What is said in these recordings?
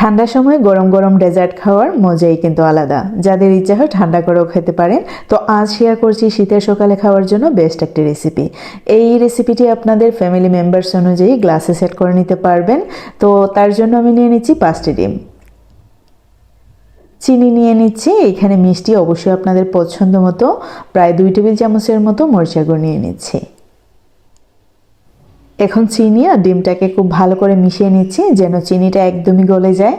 ঠান্ডার সময় গরম গরম ডেজার্ট খাওয়ার মজাই কিন্তু আলাদা। যাদের ইচ্ছা হয় ঠান্ডা করেও খেতে পারেন। তো আজ শেয়ার করছি শীতের সকালে খাওয়ার জন্য বেস্ট একটি রেসিপি এই রেসিপিটি আপনাদের ফ্যামিলি মেম্বার্স অনুযায়ী গ্লাসে সেট করে নিতে পারবেন। তো তার জন্য আমি নিয়ে নিচ্ছি পাঁচটি ডিম। চিনি নিয়ে নিচ্ছি। এখানে মিষ্টি অবশ্যই আপনাদের পছন্দ মতো। প্রায় দুই টেবিল চামচের মতো মরিচা গুঁড়ো নিয়ে নিচ্ছি। এখন চিনি আর ডিমটাকে খুব ভালো করে মিশিয়ে নিচ্ছি, যেন চিনিটা একদমই গলে যায়।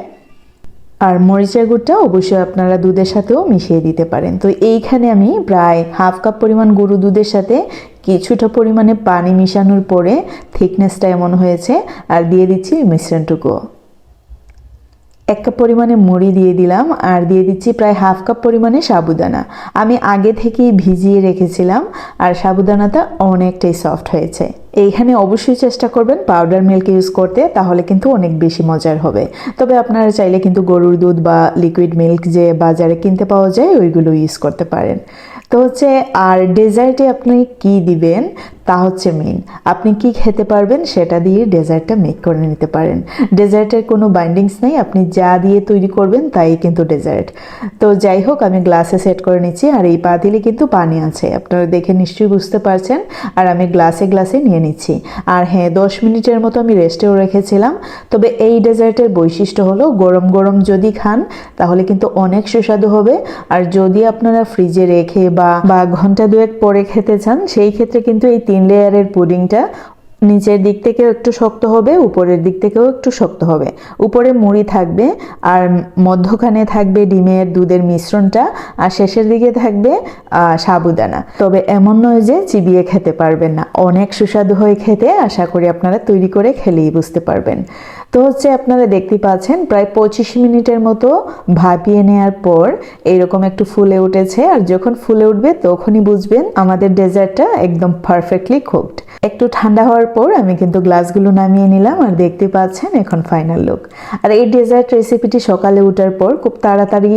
আর মরিচের গুড়টা অবশ্যই আপনারা দুধের সাথেও মিশিয়ে দিতে পারেন। তো এইখানে আমি প্রায় হাফ কাপ পরিমাণ গরু দুধের সাথে কিছুটা পরিমাণে পানি মিশানোর পরে থিকনেসটা এমন হয়েছে, আর দিয়ে দিচ্ছি মিশ্রণটুকু। এক কাপ পরিমাণে মুড়ি দিয়ে দিলাম আর দিয়ে দিচ্ছি প্রায় হাফ কাপ পরিমাণে সাবুদানা। আমি আগে থেকেই ভিজিয়ে রেখেছিলাম আর সাবুদানাটা অনেকটাই সফট হয়েছে। এইখানে অবশ্যই চেষ্টা করবেন পাউডার মিল্ক ইউজ করতে, তাহলে কিন্তু অনেক বেশি মজার হবে। তবে আপনারা চাইলে কিন্তু গরুর দুধ বা লিকুইড মিল্ক যে বাজারে কিনতে পাওয়া যায়, ওইগুলো ইউজ করতে পারেন। তো হচ্ছে, আর ডেজার্টে আপনি কি দিবেন, তা হচ্ছে মেন আপনি কি খেতে পারবেন, সেটা দিয়ে ডেজার্টটা মেক করে নিতে পারেন। ডেজার্টের কোনো বাইন্ডিংস নেই, আপনি যা দিয়ে তৈরি করবেন, তাই কিন্তু ডেজার্ট। তো যাই হোক, আমি গ্লাসে সেট করে নিচ্ছি, আর এই পাতিলে কিন্তু পানি আছে। আপনারা দেখে নিশ্চয়ই বুঝতে পারছেন, আর আমি গ্লাসে গ্লাসে নিয়ে নিচ্ছি। আর হ্যাঁ দশ মিনিটের মতো আমি রেস্টেও রেখেছিলাম। তবে এই ডেজার্টের বৈশিষ্ট্য হলো, গরম গরম যদি খান, তাহলে কিন্তু অনেক সুস্বাদু হবে। আর যদি আপনারা ফ্রিজে রেখে বা বা ঘণ্টা দুয়েক পরে খেতে চান, সেই ক্ষেত্রে কিন্তু এই তিন লেয়ারের পুডিংটা নিচের দিক থেকেও একটু শক্ত হবে, উপরের দিক থেকেও একটু শক্ত হবে। উপরে মুড়ি থাকবে, আর মধ্যখানে থাকবে ডিমের দুধের মিশ্রণটা, আর শেষের দিকে থাকবে সাবুদানা। তবে এমন নয় যে চিবিয়ে খেতে পারবেন না। অনেক সুস্বাদু হয়ে খেতে, আশা করি আপনারা তৈরি করে খেলেই বুঝতে পারবেন। তো হচ্ছে আপনারা দেখতে পাচ্ছেন, প্রায় পঁচিশ মিনিটের মতো ভাপিয়ে নেওয়ার পর এইরকম একটু ফুলে উঠেছে। আর যখন ফুলে উঠবে, তখনই বুঝবেন আমাদের ডেজার্টটা একদম পারফেক্টলি কুকড একটু ঠান্ডা হওয়ার পর আমি কিন্তু গ্লাসগুলো নামিয়ে নিলাম আর দেখতে পাচ্ছেন এখন ফাইনাল লুক আর এই ডেজার্ট রেসিপিটি সকালে উঠার পর খুব তাড়াতাড়ি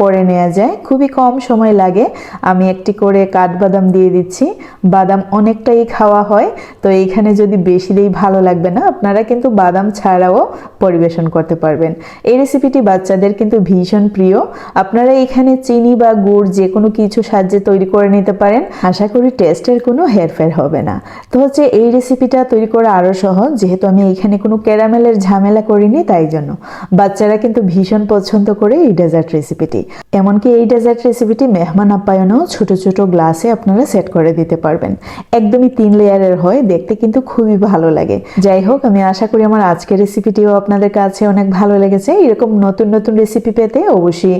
করে নেওয়া যায়। খুবই কম সময় লাগে। আমি একটি করে কাঠবাদাম দিয়ে দিচ্ছি। বাদাম অনেকটাই খাওয়া হয়। তো এইখানে যদি বেশি দিই ভালো লাগবে না। আপনারা কিন্তু বাদাম ছাড়াও পরিবেশন করতে পারবেন। এই রেসিপিটি বাচ্চাদের কিন্তু ভীষণ প্রিয়। আপনারা এখানে চিনি বা গুড় যে কোনো কিছু সাহায্যে তৈরি করে নিতে পারেন। আশা করি টেস্টের কোনো হেরফের হবে না। তো হচ্ছে এই রেসিপিটা তৈরি করা আরও সহজ। যেহেতু আমি এখানে কোনো ক্যারামেলের ঝামেলা করিনি, তাই জন্য। বাচ্চারা কিন্তু ভীষণ পছন্দ করে এই ডেজার্ট রেসিপিটি এমনকি এই ডেজার্ট রেসিপিটি মেহমান আপ্যায়নেও ছোট ছোট গ্লাসে আপনারা সেট করে দিতে পারবেন। একদমই তিন লেয়ারের হয়। দেখতে কিন্তু খুবই ভালো লাগে। যাই হোক, আমি আশা করি আমার আজকের রেসিপিটিও আপনাদের কাছে অনেক ভালো লেগেছে। এরকম নতুন নতুন রেসিপি পেতে অবশ্যই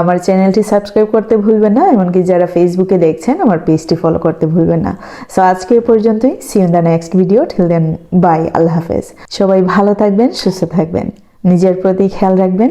আমার চ্যানেলটি সাবস্ক্রাইব করতে ভুলবেন না, এমনকি যারা ফেসবুকে দেখছেন, আমার পেজটি ফলো করতে ভুলবেন না। সো আজকে পর্যন্তই। See in the next video till then bye আল্লাহ হাফেজ। সবাই ভালো থাকবেন, সুস্থ থাকবেন। নিজের প্রতি খেয়াল রাখবেন।